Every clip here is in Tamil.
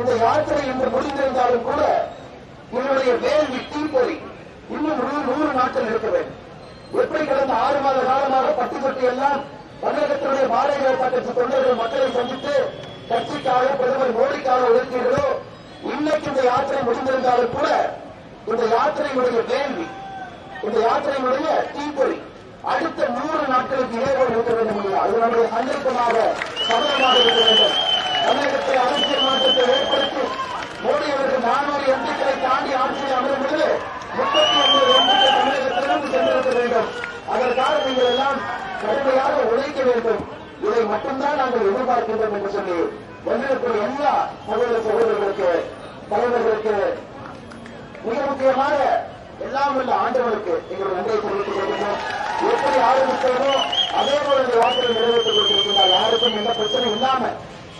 இந்த யாத்திரை இன்று முடிந்திருந்தாலும் கூட என்னுடைய வேள்வி தீப்பொறி இன்னும் நூறு நூறு நாட்கள் இருக்க வேண்டும். எப்படி கடந்த ஆறு மாத காலமாக பட்டி தொட்டி எல்லாம் தமிழகத்தினுடைய பாரதிய ஜனதா கட்சி தொண்டர்கள் மக்களை சந்தித்து கட்சிக்காக பிரதமர் மோடிக்காக ஒதுக்கீர்களோ இன்னைக்கு இந்த யாத்திரை முடிந்திருந்தாலும் கூட இந்த யாத்திரையுடைய வேள்வி இந்த யாத்திரையுடைய தீப்பொறி அடுத்த நூறு நாட்களுக்கு இடைவெளி இருக்க வேண்டும் இல்லையா? அது நம்முடைய சந்தர்ப்பமாக சமயமாக இருக்க வேண்டும். தமிழகத்தில் அரசியல் மாற்றத்தை வேண்டும். இதை மட்டும்தான் நாங்கள் எதிர்பார்க்கின்றோம் என்று சொல்லி வந்திருக்கிற எல்லா சகோதர சகோதரர்களுக்கு தலைவர்களுக்கு மிக முக்கியமாக எல்லாம் உள்ள ஆண்டவருக்கு எங்களுடைய நன்றியை தெரிவித்துக் கொள்கின்றோம். எப்படி ஆரம்பித்தோமோ அதே போல இந்த யாத்திரை நிறைவேற்றிக் கொண்டிருக்கிறார் யாருக்கும் எந்த பிரச்சனை இல்லாம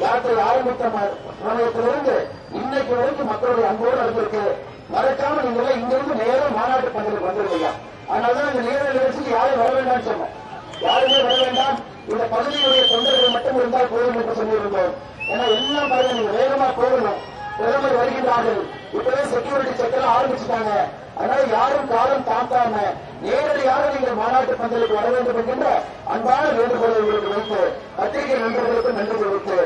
யாத்திரை ஆரம்பித்த மாநிலத்திலிருந்து இன்னைக்கு வரைக்கும் மக்களுடைய அன்போடு நடந்திருக்கு. மறக்காம நீங்க இங்கிருந்து நேரம் மாநாட்டு பந்தலுக்கு வந்திருக்கீங்க அதனாலதான் இந்த நேர நிகழ்ச்சிக்கு யாரும் வர வேண்டாம்னு சொன்னோம். வர இந்த பகுதியுடைய தொண்டர்கள் மட்டும் இருந்தால் போதும் என்று சொல்லியிருந்தோம். ஏன்னா எல்லாம் பாருங்க நீங்க வேகமா போகணும். பிரதமர் வருகின்றார்கள். இப்பவே செக்யூரிட்டி செக் எல்லாம் ஆரம்பிச்சுட்டாங்க. அதனால யாரும் காலம் தாத்தாம நேரடியாக நீங்கள் மாநாட்டு பந்தலுக்கு வர வேண்டும் என்கின்ற அன்பான வேண்டுகோளை உங்களுக்கு வைத்து பத்திரிகை நண்பர்களுக்கு நன்றி தெரிவித்து